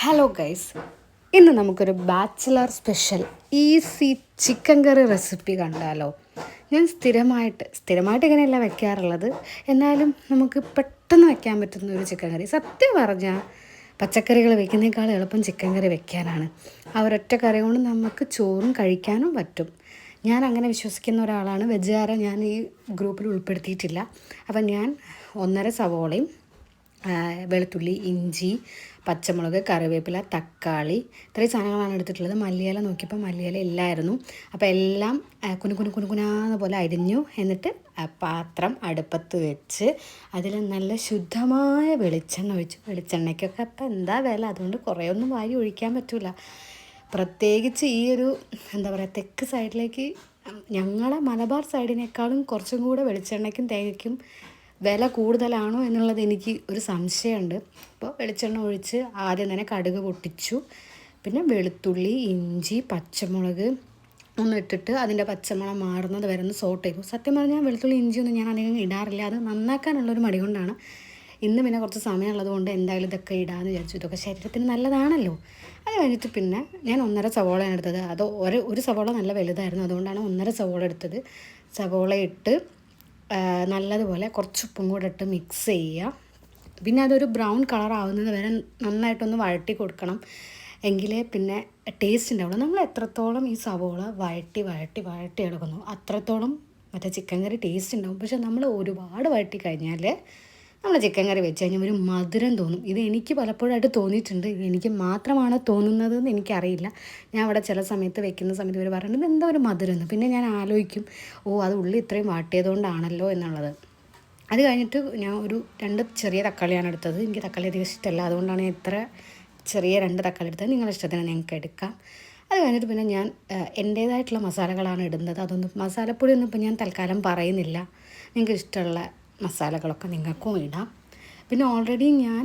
Hello guys ഇന്ന് നമുക്കൊരു bachelor special easy chicken curry recipe കണ്ടാലോ. ഞാൻ സ്ഥിരമായിട്ട് സ്ഥിരമായിട്ട് ഇങ്ങനെയല്ല വെക്കാറുള്ളത്. എന്നാലും നമുക്ക് പെട്ടെന്ന് വെക്കാൻ പറ്റുന്ന ഒരു ചിക്കൻ കറി സത്യം പറഞ്ഞാൽ പച്ചക്കറികൾ വെക്കുന്നേക്കാൾ എളുപ്പം ചിക്കൻ കറി വെക്കാനാണ്. ആ ഒരൊറ്റ കറി കൊണ്ട് നമുക്ക് ചോറും കഴിക്കാനും പറ്റും. ഞാൻ അങ്ങനെ വിശ്വസിക്കുന്ന ഒരാളാണ്. വെജുകാരെ ഞാൻ ഈ ഗ്രൂപ്പിൽ ഉൾപ്പെടുത്തിയിട്ടില്ല. അപ്പം ഞാൻ ഒന്നര സവോളയും വെളുത്തുള്ളി ഇഞ്ചി പച്ചമുളക് കറിവേപ്പില തക്കാളി ഇത്രയും സാധനങ്ങളാണ് എടുത്തിട്ടുള്ളത്. മല്ലിയില നോക്കിയപ്പോൾ മല്ലിയില ഇല്ലായിരുന്നു. അപ്പോൾ എല്ലാം കുനു കുനു കുനു കുനാന്ന് പോലെ അരിഞ്ഞു എന്നിട്ട് പാത്രം അടുപ്പത്ത് വെച്ച് അതിൽ നല്ല ശുദ്ധമായ വെളിച്ചെണ്ണ ഒഴിച്ചു. വെളിച്ചെണ്ണയ്ക്കൊക്കെ അപ്പോൾ എന്താ വില? അതുകൊണ്ട് കുറേയൊന്നും വാരി ഒഴിക്കാൻ പറ്റില്ല പ്രത്യേകിച്ച് ഈ ഒരു എന്താ പറയുക തെക്ക് സൈഡിലേക്ക് ഞങ്ങളെ മലബാർ സൈഡിനേക്കാളും കുറച്ചും കൂടെ വെളിച്ചെണ്ണയ്ക്കും തേങ്ങയ്ക്കും വില കൂടുതലാണോ എന്നുള്ളത് എനിക്ക് ഒരു സംശയമുണ്ട്. അപ്പോൾ വെളിച്ചെണ്ണ ഒഴിച്ച് ആദ്യം തന്നെ കടുക് പൊട്ടിച്ചു. പിന്നെ വെളുത്തുള്ളി ഇഞ്ചി പച്ചമുളക് ഒന്ന് ഇട്ടിട്ട് അതിന്റെ പച്ചമണം മാറുന്നത് വരെ ഒന്ന് സോട്ട് ചെയ്തു. സത്യം പറഞ്ഞാൽ വെളുത്തുള്ളി ഇഞ്ചിയൊന്നും ഞാൻ അധികം ഇടാറില്ല. അത് നന്നാക്കാനുള്ളൊരു മടി കൊണ്ടാണ്. ഇന്ന് പിന്നെ കുറച്ച് സമയമുള്ളത് കൊണ്ട് എന്തായാലും ഇതൊക്കെ ഇടാമെന്ന് വിചാരിച്ചു. ഇതൊക്കെ ശരീരത്തിന് നല്ലതാണല്ലോ. അത് കഴിഞ്ഞിട്ട് പിന്നെ ഞാൻ ഒന്നര സവോളയാണ് എടുത്തത്. അത് ഒരു ഒരു സവോള നല്ല വലുതായിരുന്നു. അതുകൊണ്ടാണ് ഒന്നര സവോള എടുത്തത്. സവോള ഇട്ട് നല്ലതുപോലെ കുറച്ച് ഉപ്പും കൂടെ ഇട്ട് മിക്സ് ചെയ്യുക. പിന്നെ അതൊരു ബ്രൗൺ കളർ ആവുന്നത് വരെ നന്നായിട്ടൊന്ന് വഴട്ടി കൊടുക്കണം. എങ്കിലേ പിന്നെ ടേസ്റ്റ് ഉണ്ടാവുള്ളൂ നമ്മൾ എത്രത്തോളം ഈ സവോള വഴട്ടി വഴട്ടി വഴട്ടി എടുക്കുന്നു അത്രത്തോളം മറ്റേ ചിക്കൻ കറി ടേസ്റ്റ് ഉണ്ടാവും പക്ഷെ നമ്മൾ ഒരുപാട് വഴട്ടി കഴിഞ്ഞാൽ നമ്മൾ ചിക്കൻ കറി വെച്ച് കഴിഞ്ഞാൽ ഒരു മധുരം തോന്നും. ഇത് എനിക്ക് പലപ്പോഴായിട്ട് തോന്നിയിട്ടുണ്ട്. എനിക്ക് മാത്രമാണ് തോന്നുന്നത് എന്ന് എനിക്കറിയില്ല. ഞാൻ അവിടെ ചില സമയത്ത് വെക്കുന്ന സമയത്ത് ഇവർ പറയുന്നത് എന്താ ഒരു മധുരം എന്ന് പിന്നെ ഞാൻ ആലോചിക്കും ഓ അത് ഉള്ളി ഇത്രയും വാട്ടിയതുകൊണ്ടാണല്ലോ എന്നുള്ളത്. അത് കഴിഞ്ഞിട്ട് ഞാൻ ഒരു രണ്ട് ചെറിയ തക്കാളിയാണ് എടുത്തത്. എനിക്ക് തക്കാളി അധികം ഇഷ്ടമല്ല. അതുകൊണ്ടാണ് ഞാൻ ഇത്ര ചെറിയ രണ്ട് തക്കാളി എടുത്തത്. നിങ്ങളുടെ ഇഷ്ടത്തിന് ഞങ്ങൾക്ക് എടുക്കാം. അത് കഴിഞ്ഞിട്ട് പിന്നെ ഞാൻ എന്റേതായിട്ടുള്ള മസാലകളാണ് ഇടുന്നത്. അതൊന്നും മസാലപ്പൊടി ഒന്നും ഇപ്പം ഞാൻ തൽക്കാലം പറയുന്നില്ല. നിങ്ങൾക്ക് ഇഷ്ടമുള്ള മസാലകളൊക്കെ നിങ്ങൾക്കും ഇടാം. പിന്നെ ഓൾറെഡി ഞാൻ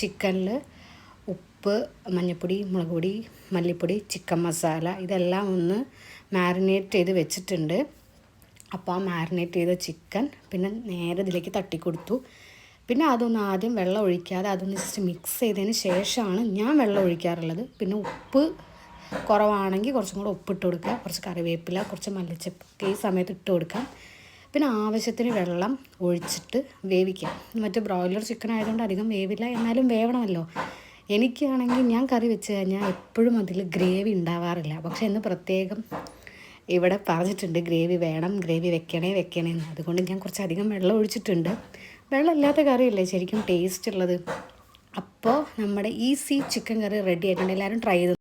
ചിക്കനിൽ ഉപ്പ് മഞ്ഞൾപ്പൊടി മുളക് പൊടി മല്ലിപ്പൊടി ചിക്കൻ മസാല ഇതെല്ലാം ഒന്ന് മാരിനേറ്റ് ചെയ്ത് വെച്ചിട്ടുണ്ട്. അപ്പോൾ ആ മാരിനേറ്റ് ചെയ്ത ചിക്കൻ പിന്നെ നേരെ ഇതിലേക്ക് തട്ടിക്കൊടുത്തു. പിന്നെ അതൊന്ന് ആദ്യം വെള്ളം ഒഴിക്കാതെ അതൊന്ന് ജസ്റ്റ് മിക്സ് ചെയ്തതിന് ശേഷമാണ് ഞാൻ വെള്ളം ഒഴിക്കാറുള്ളത്. പിന്നെ ഉപ്പ് കുറവാണെങ്കിൽ കുറച്ചും കൂടെ ഉപ്പിട്ട് കൊടുക്കുക. കുറച്ച് കറിവേപ്പില കുറച്ച് മല്ലിച്ചപ്പൊക്കെ ഈ സമയത്ത് ഇട്ട് കൊടുക്കാം. പിന്നെ ആവശ്യത്തിന് വെള്ളം ഒഴിച്ചിട്ട് വേവിക്കാം. മറ്റേ ബ്രോയിലർ ചിക്കൻ ആയതുകൊണ്ട് അധികം വേവില്ല എന്നാലും വേവണമല്ലോ. എനിക്കാണെങ്കിൽ ഞാൻ കറി വെച്ച് കഴിഞ്ഞാൽ എപ്പോഴും അതിൽ ഗ്രേവി ഉണ്ടാവാറില്ല. പക്ഷെ ഇന്ന് പ്രത്യേകം ഇവിടെ പറഞ്ഞിട്ടുണ്ട് ഗ്രേവി വേണം ഗ്രേവി വെക്കണേ വെക്കണേ എന്ന്. അതുകൊണ്ട് ഞാൻ കുറച്ചധികം വെള്ളം ഒഴിച്ചിട്ടുണ്ട്. വെള്ളം ഇല്ലാത്ത കറിയല്ലേ ശരിക്കും ടേസ്റ്റ് ഉള്ളത്. അപ്പോൾ നമ്മുടെ ഈസി ചിക്കൻ കറി റെഡി ആയിട്ടുണ്ട്. എല്ലാവരും ട്രൈ ചെയ്ത്